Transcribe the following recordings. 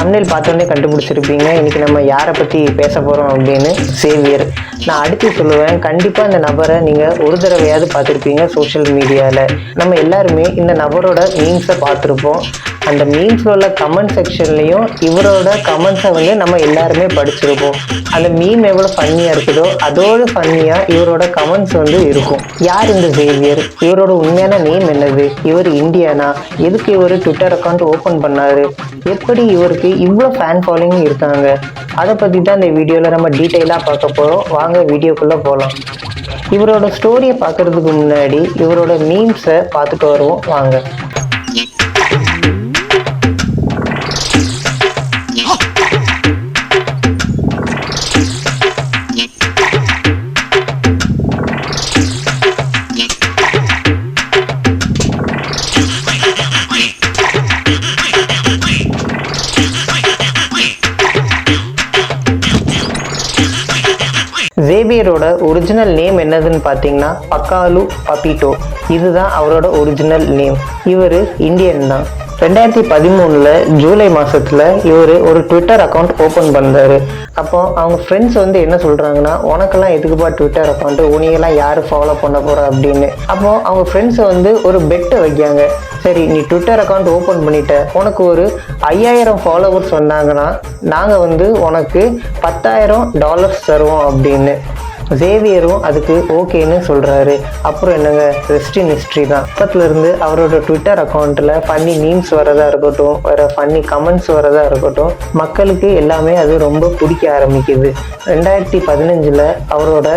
தமிழில் பார்த்தோன்னே கண்டுபிடிச்சிருப்பீங்க. இன்னைக்கு நம்ம யாரை பற்றி பேச போகிறோம் அப்படின்னு சேவியர். நான் அடுத்து சொல்லுவேன். கண்டிப்பாக இந்த நபரை நீங்கள் ஒரு தடவையாவது பார்த்துருப்பீங்க சோஷியல் மீடியாவில் நம்ம எல்லாருமே இந்த நபரோட மீம்ஸை பார்த்துருப்போம். அந்த மீம்ஸில் உள்ள கமெண்ட் செக்ஷன்லேயும் இவரோட கமெண்ட்ஸை வந்து நம்ம எல்லாருமே படிச்சிருப்போம். அந்த மீம் எவ்வளோ ஃபன்னியாக இருக்குதோ அதோட ஃபன்னியாக இவரோட கமெண்ட்ஸ் வந்து இருக்கும். யார் இந்த சேவியர் இவரோட உண்மையான நேம் என்னது? இவர் இந்தியானா? எதுக்கு இவர் ட்விட்டர் அக்கௌண்ட் ஓப்பன் பண்ணாரு? எப்படி இவருக்கு இவ்வளோ ஃபேன் ஃபாலோயிங் இருக்காங்க? அதை பற்றி தான் இந்த வீடியோவில் நம்ம டீட்டெயிலாக பார்க்க போகிறோம் வாங்க வீடியோக்குள்ளே போகலாம் இவரோட ஸ்டோரியை பார்க்கறதுக்கு முன்னாடி இவரோட மீம்ஸை பார்த்துட்டு வருவோம். வாங்க. ஜேவியரோட ஒரிஜினல் நேம் என்னதுன்னு பார்த்தீங்கன்னா பக்காலு பபிட்டோ. இதுதான் அவரோட ஒரிஜினல் நேம் இவர் இந்தியன் தான். ரெண்டாயிரத்தி பதிமூணில் ஜூலை மாதத்தில் இவர் ஒரு ட்விட்டர் அக்கௌண்ட் ஓப்பன் பண்ணார். அப்போ அவங்க ஃப்ரெண்ட்ஸ் வந்து என்ன சொல்கிறாங்கன்னா உனக்கெல்லாம் எதுக்குப்பா ட்விட்டர் அக்கௌண்ட் உனியெல்லாம் யார் ஃபாலோ பண்ண போகிற அப்படின்னு. அப்போ அவங்க ஃப்ரெண்ட்ஸை வந்து ஒரு பெட்டை வைக்காங்க சரி நீ ட்விட்டர் அக்கௌண்ட் ஓப்பன் பண்ணிட்ட. உனக்கு ஒரு ஐயாயிரம் ஃபாலோவர்ஸ் வந்தாங்கன்னா நாங்கள் வந்து உனக்கு பத்தாயிரம் டாலர்ஸ் தருவோம் அப்படின்னு. ஜேவியரும் அதுக்கு ஓகேன்னு சொல்கிறாரு அப்புறம் என்னங்க? ரெஸ்டின் ஹிஸ்ட்ரி தான். அப்பத்துலேருந்து அவரோட ட்விட்டர் அக்கௌண்ட்டில் ஃபன்னி மீம்ஸ் வரதா இருக்கட்டும் வேறு ஃபன்னி கமெண்ட்ஸ் வரதா இருக்கட்டும் மக்களுக்கு எல்லாமே அது ரொம்ப பிடிக்க ஆரம்பிக்குது. ரெண்டாயிரத்தி பதினஞ்சில் அவரோட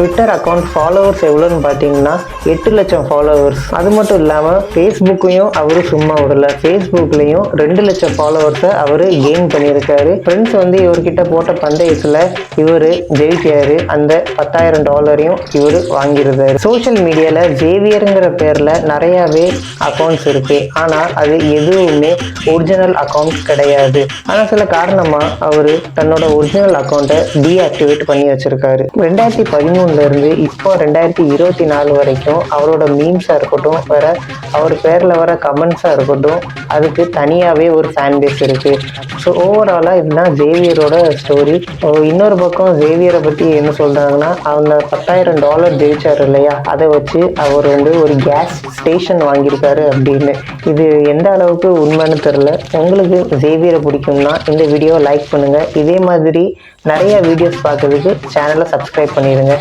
ட்விட்டர் அக்கௌண்ட் ஃபாலோவர்ஸ் எவ்வளோன்னு பார்த்தீங்கன்னா எட்டு லட்சம் ஃபாலோவர்ஸ் அது மட்டும் இல்லாமல் ஃபேஸ்புக்கையும் அவர் சும்மா விடல. ஃபேஸ்புக்லேயும் ரெண்டு லட்சம் ஃபாலோவர்ஸை அவர் கெயின் பண்ணியிருக்காரு. ஃப்ரெண்ட்ஸ் வந்து இவர்கிட்ட போட்ட பந்தயத்தில் இவர் ஜெயிக்கிறாரு. அந்த பத்தாயிரம் டாலரையும் இவர் வாங்கியிருந்தார். சோஷியல் மீடியாவில் ஜேவியருங்கிற பேரில் நிறையாவே அக்கௌண்ட்ஸ் இருக்குது ஆனால் அது எதுவுமே ஒரிஜினல் அக்கௌண்ட் கிடையாது. ஆனால் சில காரணமாக அவர் தன்னோட ஒரிஜினல் அக்கௌண்ட்டை டீஆக்டிவேட் பண்ணி வச்சிருக்காரு. ரெண்டாயிரத்தி பதிமூணு இருந்து இப்போ ரெண்டாயிரத்தி இருபத்தி நாலு வரைக்கும் அவரோட மீம்ஸாக இருக்கட்டும் வர அவர் பேரில் வர கமெண்ட்ஸாக இருக்கட்டும் அதுக்கு தனியாகவே ஒரு ஃபேன் பேஸ் இருக்குது ஸோ ஓவராலாக இதுதான் ஜேவியரோட ஸ்டோரி இன்னொரு பக்கம் ஜேவியரை பற்றி என்ன சொல்கிறாங்கன்னா அவங்க பத்தாயிரம் டாலர் ஜெயிச்சார் இல்லையா? அதை வச்சு அவர் வந்து ஒரு கேஸ் ஸ்டேஷன் வாங்கியிருக்காரு அப்படின்னு. இது எந்த அளவுக்கு உண்மைன்னு தெரில உங்களுக்கு ஜேவியரை பிடிக்கும்னா இந்த வீடியோவை லைக் பண்ணுங்கள் இதே மாதிரி நிறைய வீடியோஸ் பார்க்கறதுக்கு சேனலை சப்ஸ்கிரைப் பண்ணிடுங்க